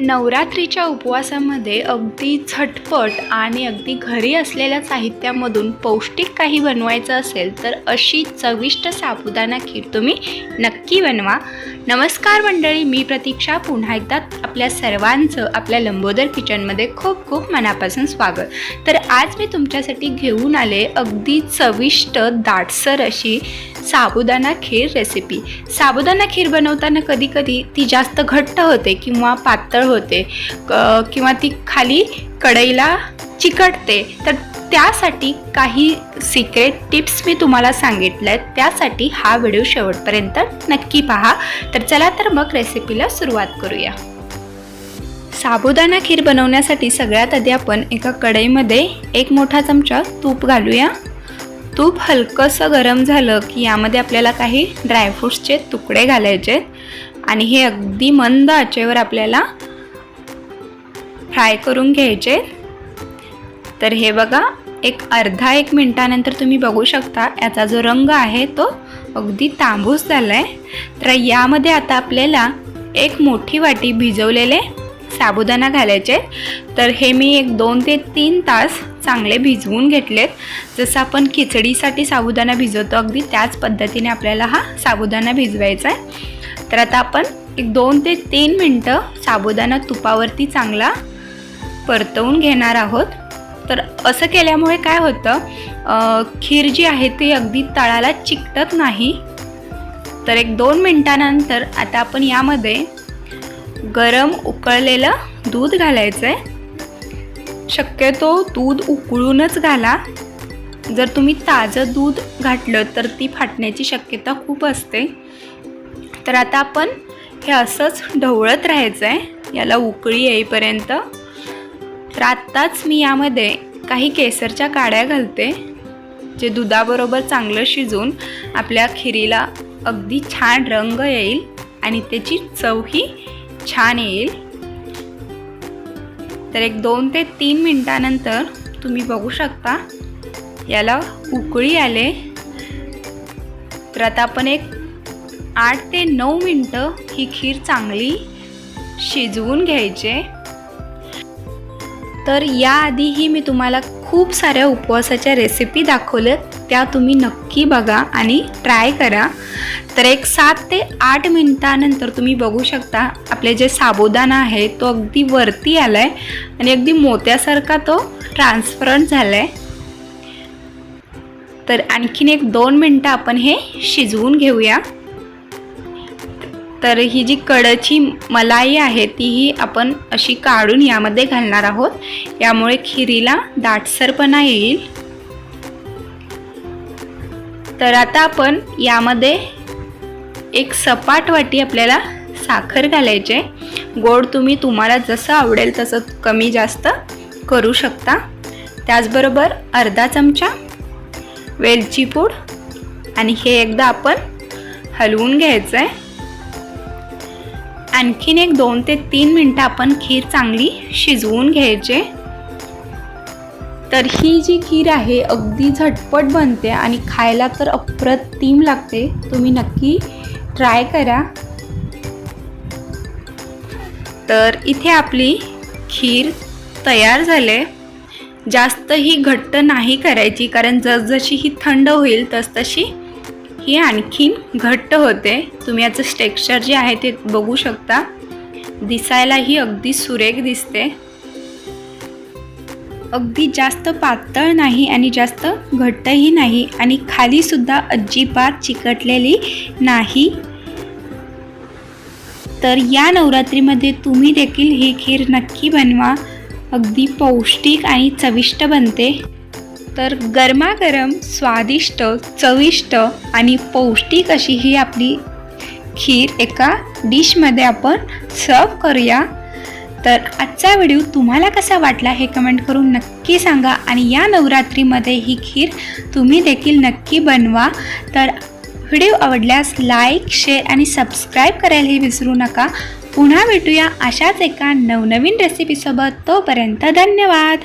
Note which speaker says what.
Speaker 1: नवरात्रीच्या उपवासामध्ये अगदी झटपट आणि अगदी घरी असलेल्या साहित्यामधून पौष्टिक काही बनवायचं असेल तर अशी चविष्ट साबुदाणा खीर तुम्ही नक्की बनवा. नमस्कार मंडळी मी प्रतीक्षा. पुन्हा एकदा आपल्या सर्वांचं आपल्या लंबोदर किचनमध्ये खूप खूप मनापासून स्वागत. तर आज मी तुमच्यासाठी घेऊन आले अगदी चविष्ट दाटसर अशी साबुदाणा खीर रेसिपी साबुदाणा खीर बनवताना कधी कधी ती जास्त घट्ट होते किंवा पातळ होते. किंवा ती खाली कढईला चिकटते. तर त्यासाठी काही सिक्रेट टिप्स मी तुम्हाला सांगितल्या आहेत. त्यासाठी हा व्हिडिओ शेवटपर्यंत नक्की पहा. तर चला तर मग रेसिपीला सुरुवात करूया. साबुदाणा खीर बनवण्यासाठी सगळ्यात आधी आपण एका कढईमध्ये एक मोठा चमचा तूप घालूया. तूप हलकंसं गरम झालं की यामध्ये आपल्याला काही ड्रायफ्रूट्सचे तुकडे घालायचे आणि हे अगदी मंद आचेवर आपल्याला फ्राय करून घ्यायचे. तर हे बघा एक अर्धा एक मिनटानंतर तुम्ही बघू शकता याचा जो रंग आहे तो अगदी तांबूस झाला आहे तर यामध्ये आता आपल्याला एक मोठी वाटी भिजवलेले साबुदाणा घालायचे. तर हे मी एक दोन ते तीन तास चांगले भिजवून घेतलेत. जसं आपण खिचडीसाठी साबुदाणा भिजवतो अगदी त्याच पद्धतीने आपल्याला हा साबुदाणा भिजवायचा आहे तर आता आपण एक दोन ते तीन मिनटं साबुदाणा तुपावरती चांगला परतवून घेणार आहोत. तर असं केल्यामुळे काय होतं खीर जी आहे ती अगदी तळाला चिकटत नाही. तर एक दोन मिनटानंतर आता आपण यामध्ये गरम उकळलेलं दूध घालायचं आहे शक्यतो दूध उकळूनच घाला. जर तुम्ही ताजं दूध घातलं तर ती फाटण्याची शक्यता खूप असते. तर आता आपण हे असंच ढवळत राहायचं आहे याला उकळी येईपर्यंत. तर आत्ताच मी यामध्ये काही केसरच्या काड्या घालते जे दुधाबरोबर चांगलं शिजून आपल्या खिरीला अगदी छान रंग येईल आणि त्याची चवही छान येईल. तर एक दोन ते तीन मिनटानंतर तुम्ही बघू शकता याला उकळी आले. तर आता आपण एक आठ ते नऊ मिनटं ही खीर चांगली शिजवून घ्यायचे. तर याआधीही मी तुम्हाला खूप साऱ्या उपवासाच्या रेसिपी दाखवल्यात. त्या तुम्ही नक्की बघा आणि ट्राय करा. तर एक सात ते आठ मिनटानंतर तुम्ही बघू शकता आपले जे साबुदाणा आहे तो अगदी वरती आला आहे आणि अगदी मोत्यासारखा तो ट्रान्सफरंट झाला आहे तर आणखीन एक दोन मिनटं आपण हे शिजवून घेऊया. तर ही जी कडची मलाई आहे तीही आपण अशी काढून यामध्ये घालणार आहोत. यामुळे खिरीला दाटसरपणा येईल. तर आता आपण यामध्ये एक सपाट वाटी आपल्याला साखर घालायचे गोड तुम्ही तुम्हाला जसं आवडेल तसं कमी जास्त करू शकता. त्याचबरोबर अर्धा चमचा वेलची पूड आणि हे एकदा आपण हलवून घ्यायचं आहे आणखीन एक दोन ते तीन मिनटं आपण खीर चांगली शिजवून घ्यायचे. तर ही जी खीर आहे अगदी झटपट बनते आणि खायला तर अप्रतिम लागते. तुम्ही नक्की ट्राय करा. तर इथे आपली खीर तयार झाले. जास्त ही घट्ट नाही करायची कारण जसजशी ही थंड होईल तसतशी ही आणखीन घट्ट होते. तुम्ही याचं टेक्स्चर जे आहे ते बघू शकता. दिसायलाही अगदी सुरेख दिसते. अगदी जास्त पातळ नाही आणि जास्त घट्टही नाही आणि खालीसुद्धा अजिबात चिकटलेली नाही. तर या नवरात्रीमध्ये तुम्ही देखील ही खीर नक्की बनवा. अगदी पौष्टिक आणि चविष्ट बनते. तर गरमागरम स्वादिष्ट चविष्ट आणि पौष्टिक अशी ही आपली खीर एका डिशमध्ये आपण सर्व करूया. तर आजचा व्हिडिओ तुम्हाला कसा वाटला हे कमेंट करून नक्की सांगा आणि या नवरात्रीमध्ये ही खीर तुम्ही देखील नक्की बनवा. तर व्हिडिओ आवडल्यास लाईक शेअर आणि सबस्क्राईब करायलाही विसरू नका. पुन्हा भेटूया अशाच एका नवनवीन रेसिपीसोबत तोपर्यंत धन्यवाद.